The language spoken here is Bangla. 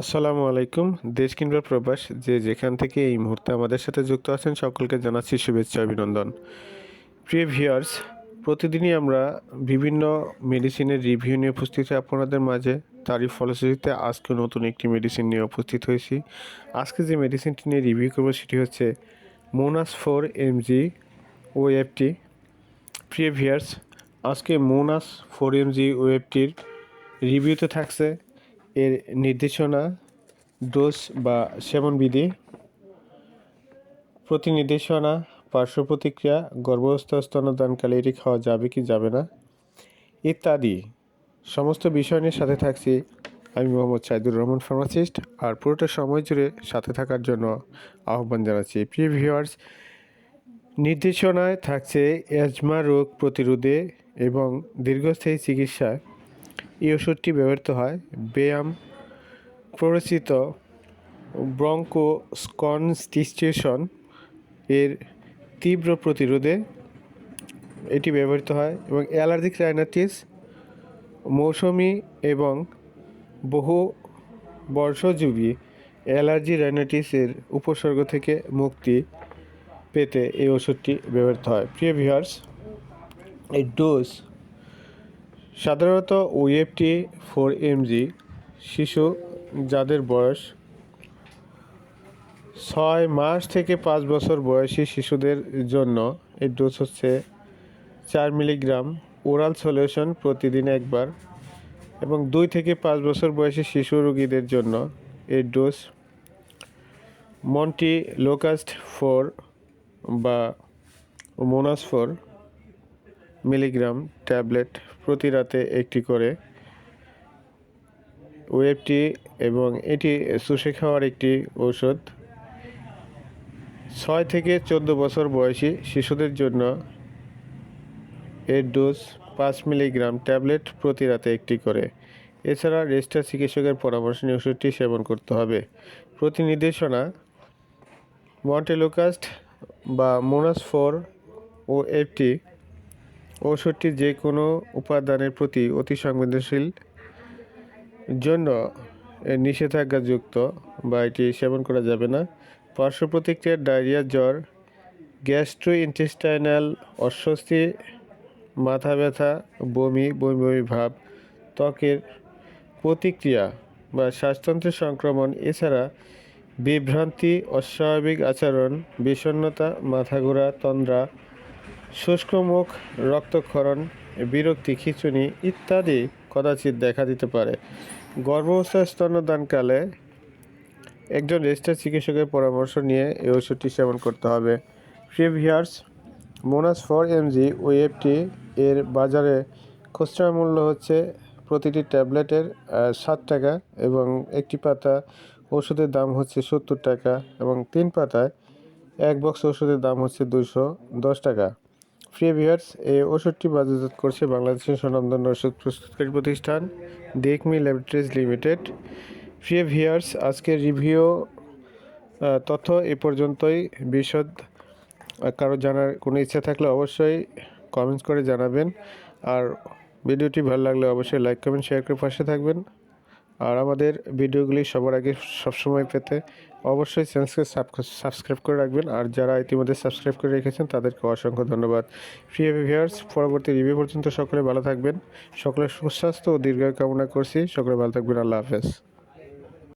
আসসালামু আলাইকুম। দেশ কিংবা প্রবাস, যে যেখান থেকে এই মুহূর্তে আমাদের সাথে যুক্ত আছেন, সকলকে জানাচ্ছি শুভেচ্ছা অভিনন্দন। প্রিয় ভিউয়ার্স, প্রতিদিনই আমরা বিভিন্ন মেডিসিনের রিভিউ নিয়ে উপস্থিত হই আপনাদের মাঝে। তারই ফলশ্রুতিতে আজকে নতুন একটি মেডিসিন নিয়ে উপস্থিত হয়েছি। আজকে যে মেডিসিনটি নিয়ে রিভিউ করব সেটি হচ্ছে মোনাস ফোর এমজি ওএফটি। প্রিয় ভিউয়ার্স, আজকে মোনাস ফোর এমজি ওএফটির রিভিউতে থাকছে এর নির্দেশনা ডোজ বা সেবনবিধি প্রতি নির্দেশনা পার্শ্ব প্রতিক্রিয়া গর্ভস্থ স্তনদানকালে এটি খাওয়া যাবে কি যাবে না, ইত্যাদি। সমস্ত বিষয় নিয়ে সাথে থাকছি আমি মোহাম্মদ সাইদুর রহমান ফার্মাসিস্ট আর পুরোটা সময় জুড়ে সাথে থাকার জন্য আহ্বান জানাচ্ছি। প্রিয় ভিউয়ার্স, নির্দেশনায় থাকছে অ্যাজমা রোগ প্রতিরোধে এবং দীর্ঘস্থায়ী চিকিৎসায় এই ওষুধটি ব্যবহৃত হয়। ব্যায়াম প্ররোচিত ব্রঙ্কোস্কনস্টিস্টেশন এর তীব্র প্রতিরোধে এটি ব্যবহৃত হয় এবং অ্যালার্জিক রাইনাইটিস, মৌসুমি এবং বহু বর্ষজীবী অ্যালার্জি রাইনাইটিসের উপসর্গ থেকে মুক্তি পেতে এই ওষুধটি ব্যবহৃত হয়। প্রিয় ভিউয়ার্স, এই ডোজ সাধারণত ওএফটি ফোর এমজি শিশু যাদের বয়স ছয় মাস থেকে পাঁচ বছর বয়সী শিশুদের জন্য এই ডোজ হচ্ছে চার মিলিগ্রাম ওরাল সলিউশন প্রতিদিন একবার এবং দুই থেকে পাঁচ বছর বয়সী শিশু রোগীদের জন্য এই ডোজ মন্টি লোকাস্ট ফোর বা মোনাস ফোর মিলিগ্রাম ট্যাবলেট প্রতি রাতে একটি করে। ওয়েবটি এবং এটি শুষে খাওয়ার একটি ঔষধ। ছয় থেকে চোদ্দ বছর বয়সী শিশুদের জন্য এর ডোজ পাঁচ মিলিগ্রাম ট্যাবলেট প্রতি রাতে একটি করে। এছাড়া রেজিস্টার চিকিৎসকের পরামর্শ নিয়ে ওষুধটি সেবন করতে হবে। প্রতি নির্দেশনা মন্টেলোকাস্ট বা মোনাস ফোর ও এফটি ওষুধটি যে কোনো উপাদানের প্রতি অতি সংবেদনশীল জন্য নিষেধাজ্ঞাযুক্ত, বা এটি সেবন করা যাবে না। পার্শ্ব প্রতিক্রিয়ার ডায়রিয়া, জ্বর গ্যাস্ট্রো ইন্টেস্টাইনাল অস্বস্তি, মাথা ব্যথা, বমি বমি বমি ভাব, ত্বকের প্রতিক্রিয়া, বা শ্বাসতন্ত্রের সংক্রমণ, এছাড়া বিভ্রান্তি, অস্বাভাবিক আচরণ, বিষণ্ণতা, মাথা ঘোরা, তন্দ্রা শুষ্ক মুখ রক্তক্ষরণ, বিরক্তি, খিচুনি ইত্যাদি কদাচিৎ দেখা দিতে পারে। গর্ভাবস্থা স্তন্যদানকালে একজন রেজিস্টার চিকিৎসকের পরামর্শ নিয়ে এই ওষুধটি সেবন করতে হবে। প্রিভিয়ার্স, মোনাস ফর এমজি ওএফটি এর বাজারে খুচরা মূল্য হচ্ছে প্রতিটি ট্যাবলেটের সাত টাকা এবং একটি পাতা ওষুধের দাম হচ্ছে সত্তর টাকা এবং তিন পাতায় এক বক্স ওষুধের দাম হচ্ছে দুশো দশ টাকা। ফ্রি ভিয়ার্স এই ওষুধটি বাজারজাত করছে বাংলাদেশের স্বনামধন্য ওষুধ প্রস্তুতকারী প্রতিষ্ঠান দেখমি ল্যাবরেটরিজ লিমিটেড। ফ্রি ভিয়ার্স আজকের রিভিউ তথ্য এ পর্যন্তই। বিশদ কারও জানার কোনো ইচ্ছা থাকলে অবশ্যই কমেন্টস করে জানাবেন। আর ভিডিওটি ভালো লাগলে অবশ্যই লাইক কমেন্ট শেয়ার করে পাশে থাকবেন। আর আমাদের ভিডিওগুলি সবার আগে সবসময় পেতে অবশ্যই চ্যানেলকে সাবস্ক্রাইব করে রাখবেন। আর যারা ইতিমধ্যে সাবস্ক্রাইব করে রেখেছেন, তাদেরকে অসংখ্য ধন্যবাদ। প্রিয় ভিভিয়ার্স পরবর্তী রিভিউ পর্যন্ত সকলে ভালো থাকবেন। সকলের সুস্বাস্থ্য ও দীর্ঘায়ু কামনা করছি। সকলে ভালো থাকবেন। আল্লাহ হাফেজ।